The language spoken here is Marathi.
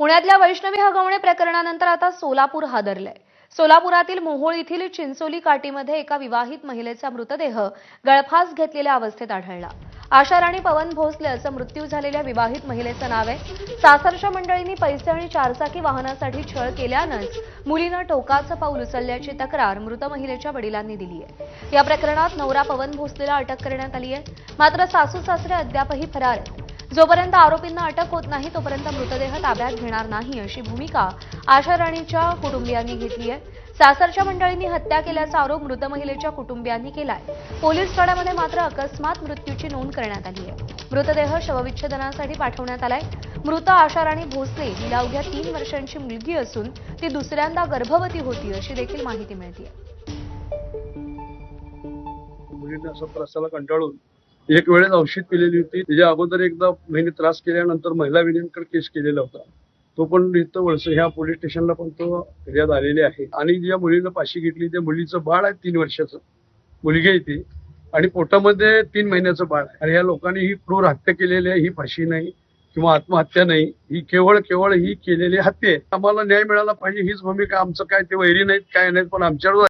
पुण्यातल्या वैष्णवी हगवणे प्रकरणानंतर आता सोलापूर हादरलंय. सोलापुरातील मोहोळ येथील चिंचोली काटीमध्ये एका विवाहित महिलेचा मृतदेह गळफास घेतलेल्या अवस्थेत आढळला. आशा राणी पवन भोसले असं मृत्यू झालेल्या विवाहित महिलेचं नाव आहे. सासरच्या मंडळींनी पैसे आणि चारचाकी वाहनासाठी छळ केल्यानंच मुलीनं टोकाचं पाऊल उचलल्याची तक्रार मृत महिलेच्या वडिलांनी दिली आहे. या प्रकरणात नवरा पवन भोसलेला अटक करण्यात आली आहे. मात्र सासू सासरे अद्यापही फरार आहेत. जोपर्यंत आरोपींना अटक होत नाही तोपर्यंत मृतदेह ताब्यात घेणार नाही अशी भूमिका आशा राणीच्या कुटुंबियांनी घेतली आहे. सासरच्या मंडळींनी हत्या केल्याचा आरोप मृत महिलेच्या कुटुंबियांनी केलाय. पोलीस ठाण्यामध्ये मात्र अकस्मात मृत्यूची नोंद करण्यात आली आहे. मृतदेह शवविच्छेदनासाठी पाठवण्यात आलाय. मृत आशा राणी भोसले हिला अवघ्या तीन वर्षांची मुलगी असून ती दुसऱ्यांदा गर्भवती होती अशी देखील माहिती मिळते मुलींना असं त्रासाला कंटाळून एक वेळेस औषध पिलेली होती. त्याच्या अगोदर एकदा महिने त्रास केल्यानंतर महिला विलीनकडे केस केलेला होता. तो पण इथं वळस ह्या पोलीस स्टेशनला पण तो फिर्याद आलेली आहे. आणि ज्या मुलीनं फाशी घेतली त्या मुलीचं बाळ आहे तीन वर्षाचं. मुलगी आहे ती. आणि पोटामध्ये तीन महिन्याचं बाळ आहे. आणि या लोकांनी ही क्रूर हत्या केलेली आहे ही फाशी नाही किंवा आत्महत्या नाही. ही केवळ केवळ ही केलेली हत्या आहे. आम्हाला न्याय मिळाला पाहिजे हीच भूमिका आमचं काय ते वैरी नाहीत काय नाहीत पण आमच्यावर